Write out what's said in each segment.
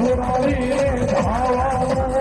લે ભાઈ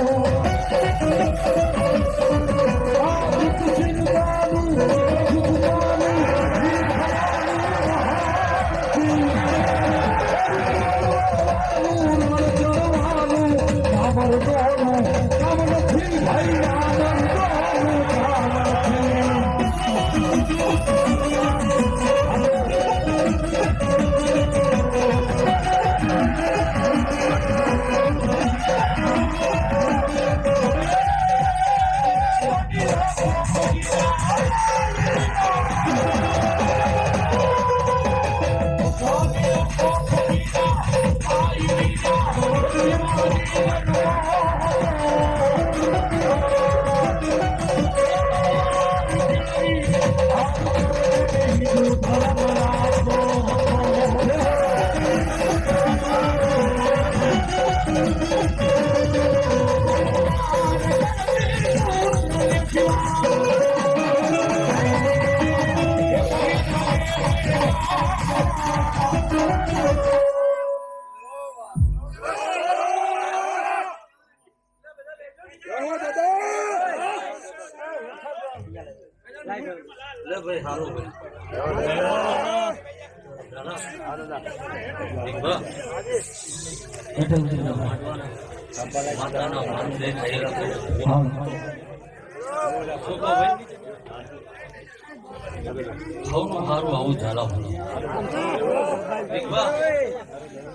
સૌનું સારું આવું ઝાલા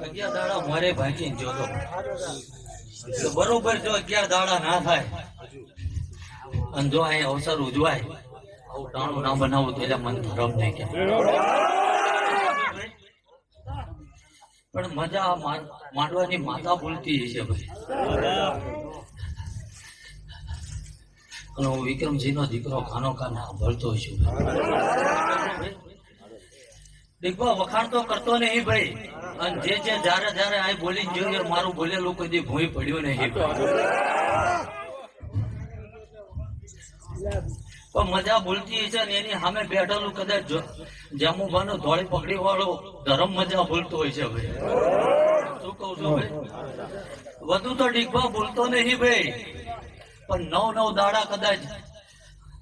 અગિયાર દાડા મારે ભાંચી જોતો બરોબર જો અગિયાર દાડા ના થાય. અને જો અહીંયા અવસર ઉજવાય આવું મન ધરમ કે. પણ મજા માંડવાની માતા બોલતી છે ભાઈ. અને હું વિક્રમસિંહ નો દીકરો ખાનો ખાન ભરતો છું દીકરો વખાણ તો કરતો નહીં ભાઈ. અને જે જે જ્યારે જ્યારે આ બોલી જોઈએ મારું બોલેલું કોઈ ભૂઈ પડ્યું નહીં. મજા ભૂલતી છે ને એની સામે બેઠેલું કદાચ જામુભાનો ધોળી પકડી વાળો ધરમ મજા ભૂલતો હોય છે ભાઈ. શું કઉ છું ભાઈ? વધુ તો ડીગવા ભૂલતો નહીં ભાઈ. પણ નવ નવ દાડા કદાચ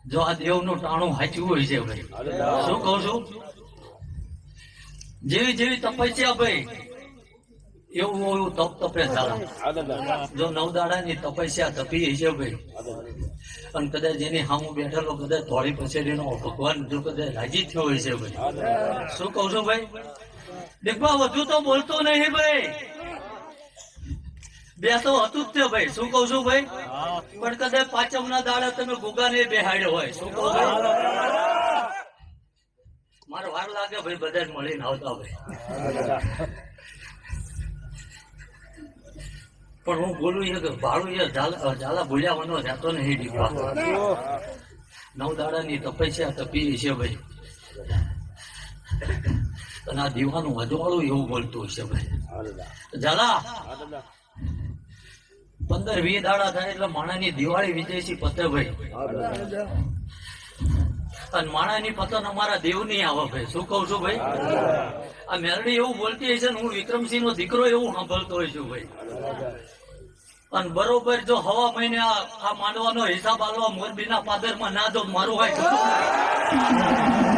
જો આ દેવનું ટાણું હાચ્યું હોય છે ભાઈ. શું કહું છું? જેવી જેવી તપસ્યા ભાઈ એવું એવું તપ તપે ચાલે જો નવ દાડાની તપસ્યા તપી છે ભાઈ. અને કદાચ એની સામું બેઠેલો કદાચ થોડી પછેડીનો ભગવાન જો કદાચ રાજી થયો હોય છે ભાઈ શું કહું છું ભાઈ? દેખવા વધુ તો બોલતો નહીં ભાઈ. બે તો હતું જ તે ભાઈ. શું કહું છું ભાઈ? પણ કદાચ પાંચમ ના દાડા તમે ગુગા ને બેહાડ્યો હોય. શું કહું ભાઈ મારે વાર લાગે ભાઈ બધા મળીને આવતા ભાઈ. પણ હું બોલું એ ભાડું એ ઝાલા ભૂલ્યા વનો જાતો નહીં દીકરા નવ દાડાની તપસ્યા તપી છે ભાઈ. અને આ દીવાનું અજવાળું એવું બોલતું હશે ભાઈ. ઝાલા. પંદર વીસ દાડા થાય એટલે માણાની દિવાળી વિજયસી પતે ભાઈ. અને માણાની પતન અમારા દેવની આવે ભાઈ. શું કહું છું ભાઈ? આ મેરડી એવું બોલતી હશે ને, હું વિક્રમસિંહ નો દીકરો એવું સાંભળતો હોય છું ભાઈ. અને બરોબર જો હવા મહિને આ માંડવાનો હિસાબ આલવા મોરબીના પાદરમાં ના જો મારું હોય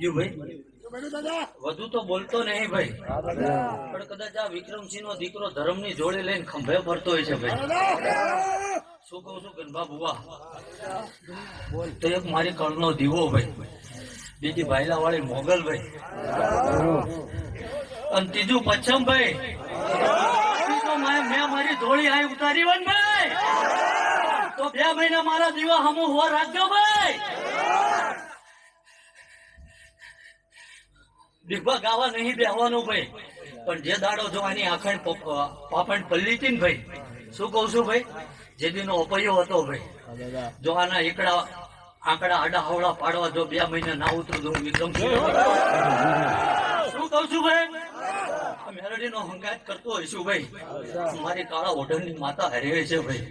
ગયું ભાઈ? વધુ તો બોલતો નહીં ભાઈ. પણ કદાચ આ વિક્રમસિંહ નો દીકરો ધર્મની જોડે લઈને ખંભે ફરતો હોય છે ભાઈ. શું કહું છું ગનભા બુવા તો એક મારી કળનો દીવો ભાઈ. બીજી ભાઈલા વાળી મોગલ ભાઈ. અને ત્રીજું પચ્છમ ભાઈ. મેં મારી ધોળી આઈ ઉતારી વન ભાઈ. તો બે મહિના મારા દીવા હમું હોવા રાખજો ભાઈ. દીવા ગાવા નહીં બેહવાનું ભાઈ. પણ જે દાડો જો આની આખણ પાપણ પલ્લી હતી ને ભાઈ, શું કહું છું ભાઈ? જે દીનો અપયો હતો ભાઈ. જો આના એકડા આંકડા આડા હવડા પાડવા જો બે મહિના ના ઉતરું તો હું છું શું કહું છું ભાઈ? મેલડી નો હંગાત કરતો હોઈશું ભાઈ. મારી કાળા ઓઢણની માતા હરે છે ભાઈ.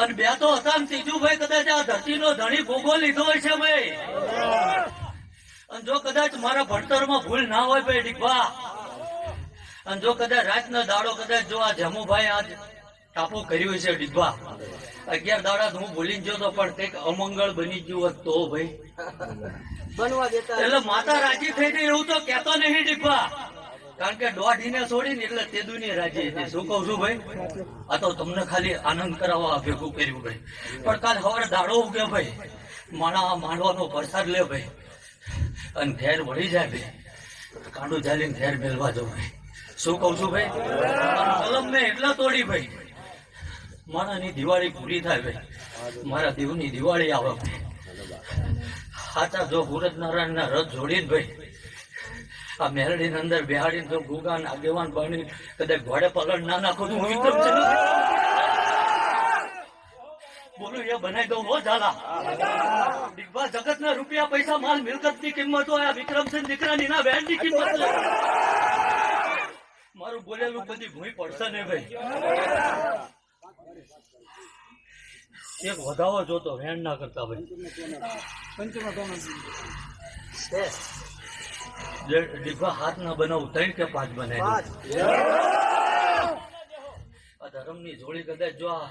અને બે તો હતા ને ત્રીજું ભાઈ કદાચ આ ધરતીનો ધણી ભોગો લીધો હોય છે ભાઈ. અને જો કદાચ મારા ભણતરમાં ભૂલ ના હોય ભાઈ ડીકવા અને જો કદાચ રાતનો દાડો કદાચ જો આ જમુભાઈ આ ટાપુ કર્યું છે ડીકવા અગિયાર દાડા હું ભૂલી ગયો તો પણ કંઈક અમંગળ બની ગયું હોત તો ભાઈ. બનવા દેતા. એટલે માતા રાજી થઈ ગઈ એવું તો કેતો નહીં ડીકવા કારણ કે દોઢીને છોડીને એટલે તે દુની રાજી શું કહું છું ભાઈ? આ તો તમને ખાલી આનંદ કરાવવા ભેગું કર્યું ભાઈ. પણ કાલ સવારે દાડો ઉગે ભાઈ. માણા માંડવાનો પ્રસાદ લે ભાઈ. અને ઘેર વળી જાય ભાઈ કાંડું ચાલીને ઘેર મેળવા જવું ભાઈ શું કહું છું ભાઈ? કલમ મેં એટલા તોડી ભાઈ. માણાની દિવાળી પૂરી થાય ભાઈ. મારા દેવની દિવાળી આવે ભાઈ. સાચા જો હુરત નારાયણ ના રથ જોડીને ભાઈ, આ મેરડી અંદર બિહાડી જો ગુગા આગેવાન બની કદાચ ઘોડે પલડ ના નાખો તો હું બનાવી દઉં હો, ઝાલા. દિગ્બા જગત ના રૂપિયા પૈસા માલ મિલકતની કિંમત હોય વિક્રમસિંહ દીકરાની ના બેનની કિંમત મારું બોલેલું બધી ભૂઈ પડશે ને ભાઈ. એક વધાવો જોતો વેણ ના કરતા ભાઈ. જે ડીબા હાથ ના બનાવું, ત્રણ કે પાંચ બનાવી. આ ધર્મની જોડી કદાચ જો આ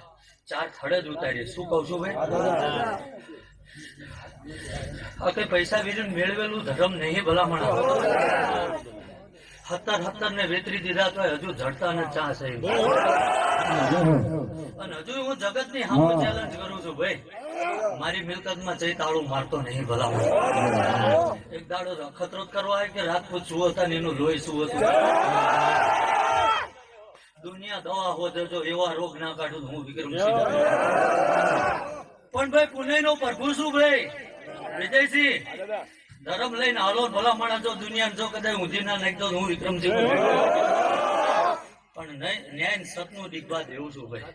ચાર થડે જ ઉતારી શું કહું છું ભાઈ? આ કઈ પૈસા વિરીને મેળવેલું ધર્મ નહીં ભલામણ હતર હતર ને વેતરી દીધા તો હજુ જડતા ને ચા છે અને હજુ હું જગતની સામે ચેલેન્જ કરું છું ભાઈ. મારી મિલકતમાં જઈ તાળું મારતો નહીં ભલામણ. એક દાડો રખતરો કરવા કે રાજપૂત શું હતા ને એનું લોહી શું હતું. દુનિયા દવા હોતે જો એવા રોગ ના કાઢું હું વિક્રમસિંહ પણ ભાઈ પુણે નો પ્રભુ શું ભાઈ? વિજયસિંહ ધરમ લઈને હાલો ભલા માણસ જો દુનિયા જો કદાચ ઊંધી ના નાખતો હું વિક્રમસિંહ પણ ન્યાય સતનું દીકવા દેવું છું ભાઈ.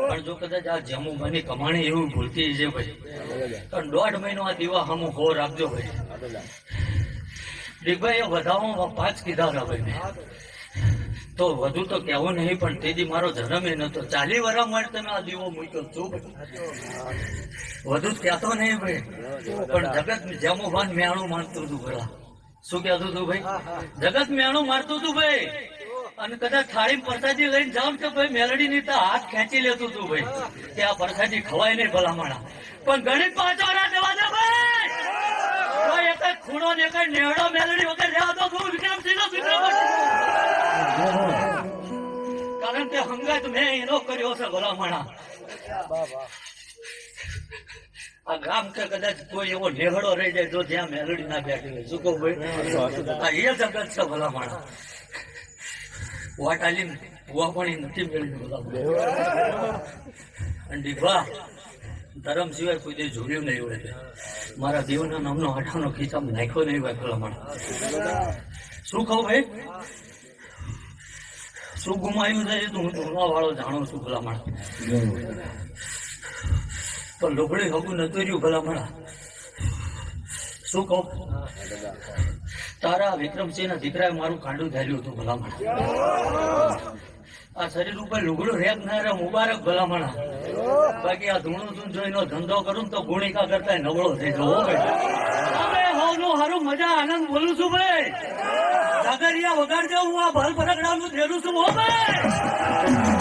પણ જો કદાચ આ જમુ મને કમાણી એવું ભૂલતી છે ભાઈ. પણ દોઢ મહિનો આ દીવા હમ હો રાખજો ભાઈ. દીકભાઈ એ વધાવામાં પાંચ કીધા હતા ભાઈ. તો વધુ તો કહેવું નહીં, પણ તેથી મારો ધર્મ એ નતો ચાલી વર્ષ માટે તમે આ દીવો મૂક્યો છું વધુ કહેતો નહીં ભાઈ. પણ જગત જમો ભાન મેણું માનતું હતું ભલા. શું કહેતું હતું ભાઈ? જગત મેણું મારતું હતું ભાઈ. અને કદાચ થાળી પરસાદી લઈને જાવ તો ભાઈ મેલડી ની તો હાથ ખેંચી લેતું હતું ભાઈ. કે આ પરસાદી ખવાય નહીં ભલામણા પણ ગણિત પાછો ના દે ભાઈ! કોઈ ખૂણો ને એક નેહડો મેલડી વગર તો કારણ કે હંગાત મેં એનો કર્યો છે, ભલામણા. આ ગામ કે કદાચ કોઈ એવો નેહડો રહી જાય તો જ્યાં મેલડી ના બેઠી હોય. શું ભાઈ? એ છે, ભલામણા. વાટાલી કુવા પાણી નથી મેળવી, ભલામણા. ધર્મ સિવાય કોઈ દે જોયું નહીં હોય મારા દેવના નામનો આઠાનો ખીચામાં નાખ્યો નહીં હોય ભલામણ. શું કહું ભાઈ? શું ગુમાયું છે તો હું ધોળવા વાળો જાણું છું ભલામણ. પણ લોબડી હગું નતું રહ્યું ભલામણ. શું કહું? તારા વિક્રમસિંહ ના દીકરાએ મારું કાંડું ધાર્યું હતું ભલામણ. આ શરીર ઉપર લુગડું રેક ના રે મુબારક ભલામણ. બાકી આ ધૂણું ધૂન જોઈનો ધંધો કરું તો ગુણિકા કરતા નવળો થઈ જવો હોનું હારું મજા આનંદ બોલું છું ભાઈ. વગાડ વગાડજો, હું આ ભલ ફરકડાનું ધેરું છું ભાઈ.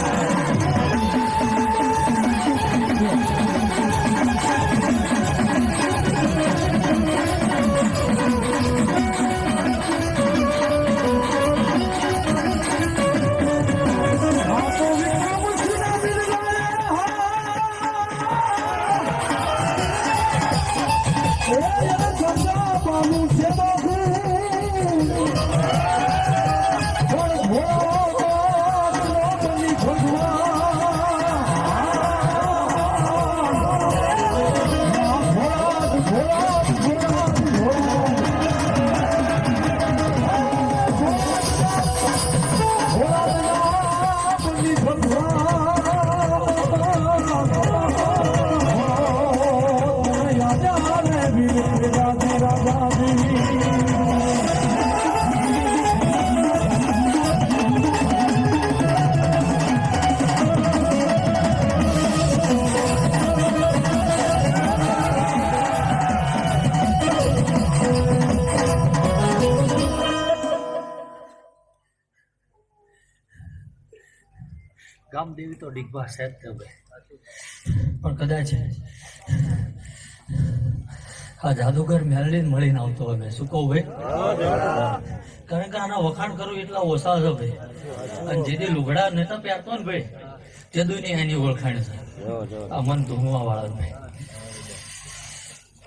ગામદેવી તો ડીગભા સાહેબ જ પણ કદાચ આ જાદુગર મેલડીને મળીને આવતો હોય શું કહું ભાઈ? કારણ કે આના વખાણ કરું એટલા ઓછા છે ભાઈ. અને જેથી લુગડા નતા પહેરતો ને ભાઈ તે એની ઓળખાણ છે. આ મન ધૂમવા વાળા ભાઈ.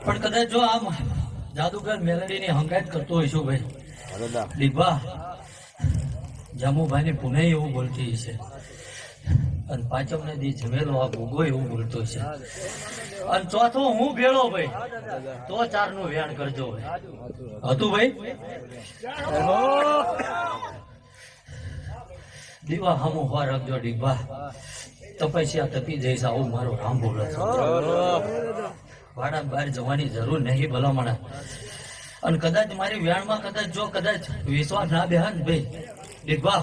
પણ કદાચ જો આ જાદુગર મેલડીની હંગાયત કરતો હોઈશું ભાઈ દીપા જામુભાઈ ની પુણે એવું બોલતી છે અને પાંચમ ને દી જમેલો આ ભોગો એવું બોલતો છે. અને ચોથો, હું ભેળો ભાઈ. તો ચારનું વ્યાણ કરજો ભાઈ હતું ભાઈ? દીવા હમો હોવા રાખજો ડીબા તપસ્યા તપી જઈશ, આવું મારો રામ બોલો વાડા બહાર જવાની જરૂર નહીં, ભલામણ. અને કદાચ મારી વ્યાણમાં કદાચ જો કદાચ વિશ્વાસ ના બેહન ભાઈ. દીપા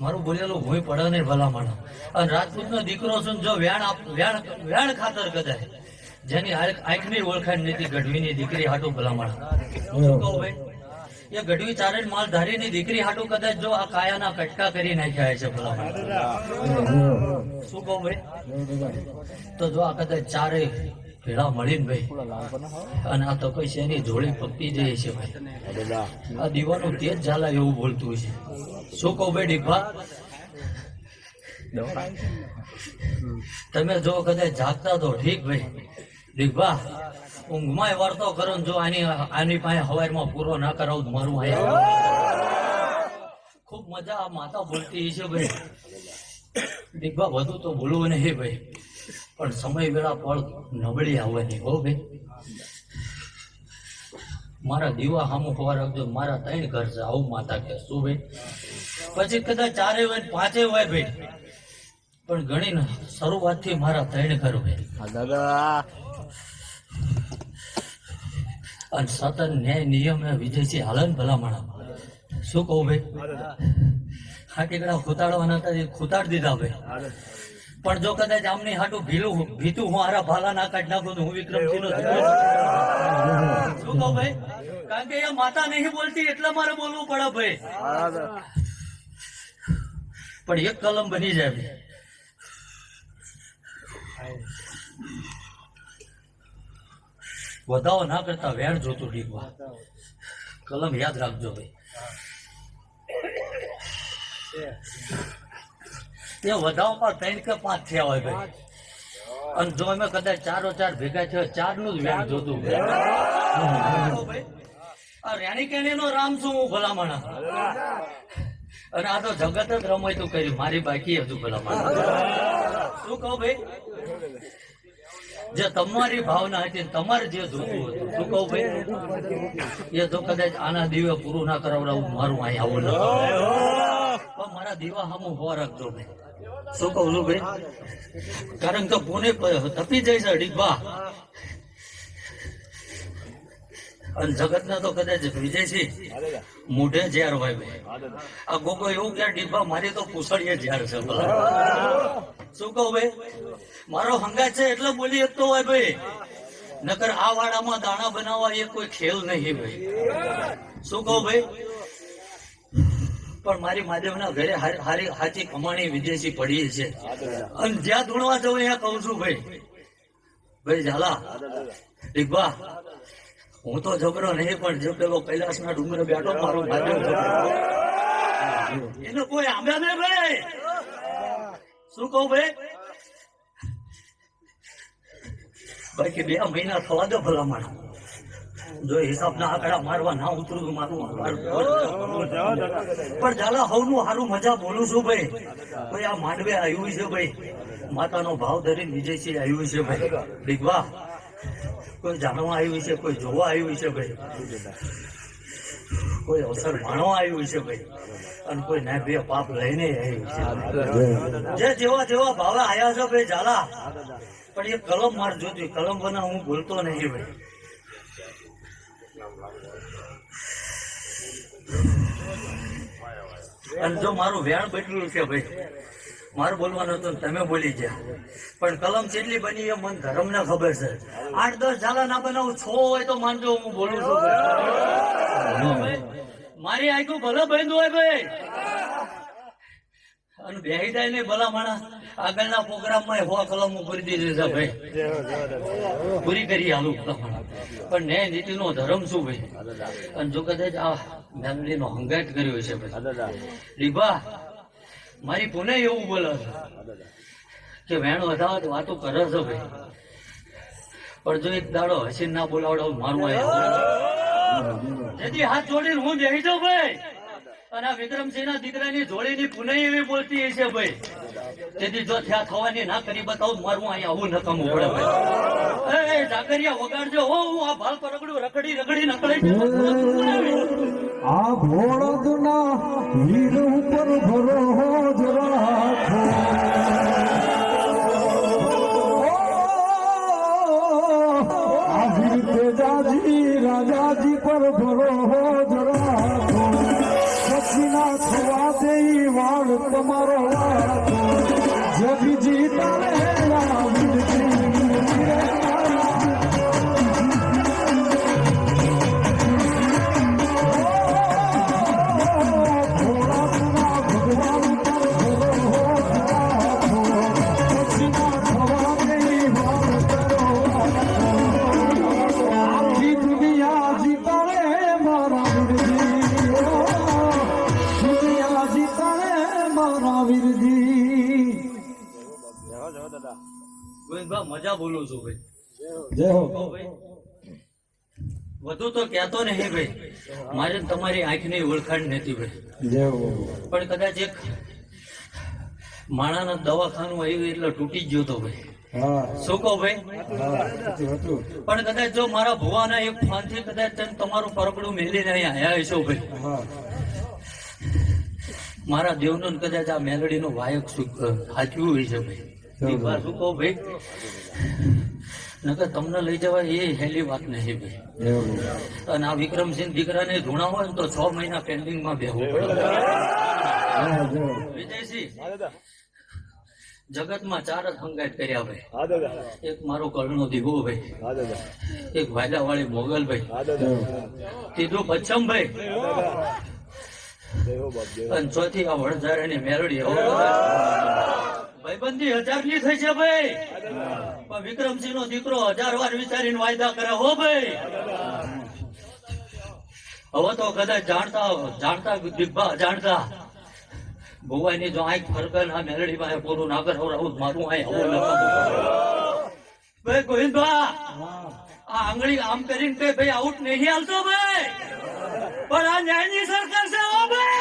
મારું બોલેલું ભૂઈ પડે નહીં ભલામણ. અને રાજપૂતનો દીકરો છું જો વ્યાણ વ્યાણ વ્યાણ ખાતર કદાચ જેની આંખ- આંખની ઓળખાણ નથી ગઢવીની દીકરી હાટું ભલામણ. એ ગઢવી ચારણ માલધારીની દીકરી હાટું કદાચ જો આ કાયાના કટકા કરી નાખ્યા છે ભલામણ. શું કહું ભાઈ? તો જો આ કદાચ ચારે ભેળા મળીને ભાઈ, અને આ તકે છે એની જોડી પકતી જાય છે ભાઈ. આ દીવાનું તેજ ઝાલા એવું બોલતું છે. કહું ભાઈ ડીપા તમે જો કદાચ જાગતા તો ઠીક ભાઈ. દીકભા ઊંઘમાં વર્તો કરો જો આની આની પાસે હવારમાં પૂરો ના કરાવું તો મારું અહીંયા ખૂબ મજા આ માતા બોલતી છે ભાઈ. દીકભા વધુ તો બોલવું નહીં ભાઈ. પણ સમય વેળા પળ નબળી આવવાની હો ભાઈ. મારા દીવા સામું ખવા રાખજો મારા ત્રણ ઘર છે આવું માતા કે શું ભાઈ? પછી કદાચ ચારે હોય પાંચે હોય ભાઈ. પણ ગણીને શરૂઆતથી મારા ત્રણ ઘર હોય. અને સતત ન્યાય નિયમે વિજયસિંહ હાલન ભલામણા શું કહું ભાઈ? હા ટીકડા ખોતાડવાના હતા એ ખૂતાડ દીધા ભાઈ. પણ જો કદાચ આમની હાટું ભીલું ભીતું હું હારા ભાલા ના કાઢ નાખું તો હું વિક્રમ શું કહું ભાઈ? કારણ કે એ માતા નહીં બોલતી એટલે મારે બોલવું પડે ભાઈ. પણ એક કલમ બની જાય વધાવો ના કરતા વેણ જોતું ડીકવા કલમ યાદ રાખજો ભાઈ. એ વધાવમાં ત્રણ કે પાંચ થયા હોય ભાઈ. અને જો અમે કદાચ ચારો ચાર ભેગા થયો ચારનું જ વેણ જોતું આ રેણી કેણી નો રામ છું હું ભલામણ. અને આ તો જગત જ રમાયતું કર્યું. મારી બાકી હતું ભલામણ. શું કહું ભાઈ? જે તમારી ભાવના હતી તમારે જે જોતું હતું. શું કહું ભાઈ? એ જો કદાચ આના દીવે પૂરું ના કરાવડાવું મારું અહીં આવું ન પણ મારા દીવા હમું હોવા રાખજો ભાઈ. શું કહું છું ભાઈ? કારણ કે પુણે તપી જાય છે ડીબા અને જગત તો કદાચ વિજયસિંહ મોઢે ઝેર હોય ભાઈ. આ ગોગો એવું કે ડીબા મારી તો પૂછડીએ ઝેર છે. શું કહું ભાઈ? મારો હંગાત છે એટલે બોલી શકતો હોય ભાઈ. નકર આ વાડામાં દાણા બનાવવા એ કોઈ ખેલ નહીં ભાઈ. શું કહું ભાઈ? પણ મારી મહાદેવના ઘરે હારી કમાણી વિદેશી પડી છે. અને જ્યાં ધૂણવા જવું ત્યાં કહું છું ભાઈ. ભાઈ ઝાલા દીકબા હું તો જબરો નહીં, પણ જે પેલો કૈલાસના ડુંગરે બેઠો, મારો મહાદેવ એને કોઈ આંબ્યા નહીં ભાઈ. શું કહું ભાઈ? બાકી બે મહિના થવા દો ભલામણ. જો હિસાબ ના આંકડા મારવા ના ઉતરું મારું પણ ઝાલા હવનું હારું મજા બોલું છું ભાઈ. ભાઈ આ માંડવે આવ્યું છે ભાઈ. માતાનો ભાવ ધરીને વિજયસિંહ આવ્યું છે ભાઈ. દીકવા કોઈ જાણવા આવ્યું છે કોઈ જોવા આવ્યું છે ભાઈ. કોઈ અવસર માણવા આવ્યું છે ભાઈ. અને કોઈ ના બે પાપ લઈને આવ્યું છે. જે જેવા જેવા ભાવે આયા છે ભાઈ ઝાલા. પણ એ કલમ માર જોતી કલમ બના હું ભૂલતો નહીં ભાઈ. અને જો મારું વેણ બેઠેલું છે ભાઈ, મારું બોલવાનું હતું તમે બોલી ગયા. પણ કલમ કેટલી બની એ મને ધર્મ ને ખબર છે. આઠ દસ ઝાલા ના બનાવું, છો હોય તો માનજો, હું બોલું છું. મારી આખું ભલે બંધ હોય ભાઈ. અને બેહી જાય ને ભલા માણા આગળના પ્રોગ્રામમાં હો કલમો પૂરી દીધી છે ભાઈ. પૂરી કરી આલું ભલા માણા પણ ન્યાય નીતિનો ધર્મ શું ભાઈ? અને જો કદાચ આ મેલડીનો હંગાટ કર્યો છે ભાઈ મારી પુને એવું બોલે છે? કે વેણો વધાવત વાતો કરે છે ભાઈ. પણ જો એક દાડો હસીન ના બોલાવડો મારું અહીંયા જેથી હાથ જોડીને હું જાઉં ભાઈ. અને આ વિક્રમસિંહ ના દીકરાની જોડીની પુનઃ એવી બોલતી હશે ભાઈ. તેથી જો ત્યાં થવાની ના કરી બતાવું મારું અહીંયા આવું નકમ પડે ભાઈ. એ જાગરિયા વગાડજો. હો હું આ ભાલ પરગડું રખડી રખડી નકળી આ ભોળદના વીર ઉપર ભરોજ રાખો. આ વીર તેજાજી, રાજાજી પર ભરોજ રાખો. પછીના થવા દે વાળ તમારો વાળો જગજી બોલું છું ભાઈ? જય હો. વધુ તો કહેતો નહીં ભાઈ. મારે તમારી આંખની ઓળખાણ નથી ભાઈ. જય હો. પણ કદાચ એક માણાના દવાખાનું આવ્યું એટલે તૂટી જ ગયો તો ભાઈ. હા. ભાઈ? પણ કદાચ જો મારા ભુવાના એક ફાનથી કદાચ તમે તમારું પરગડું મેલીને અહીંયા આવ્યા છો ભાઈ. મારા દેવનો કદાચ આ મેલડીનો વાયક સાચવું હોય છે ભાઈ. એક વાર શું કહો ભાઈ. નકર તમને લઈ જવાય એ હેલી વાત નહીં ભાઈ. અને આ વિક્રમસિંહ દીકરાને ધૂણા હોય ને તો છ મહિના પેન્ડિંગમાં બેહવું પડે. વિજયસિંહ જગતમાં ચાર જ હંગાટ કર્યા ભાઈ. એક મારો કર્ણો દીવો ભાઈ. એક વાયદા વાળી મોગલ ભાઈ. ત્રીજું પચ્છમ ભાઈ. અને ચોથી આ વડઝારાની મેરડી હવે ભાઈબંધી હજારની થઈ છે ભાઈ. પણ વિક્રમસિંહ નો દીકરો હજાર વાર વિચારીને વાયદા કરે હો ભાઈ. હવે તો કદાચ જાણતા જાણતા દિગ્ભા જાણતા. ભુવાની જો આંખ ફરકે ના મેલડી પાસે પૂરું ના કરે આવું મારું આય લખાવું ભાઈ ગોવિંદભા આ આંગળી આમ કરીને કે ભાઈ આઉટ નહીં હાલતો ભાઈ. પણ આ ન્યાયની સરકાર છે ઓ ભાઈ!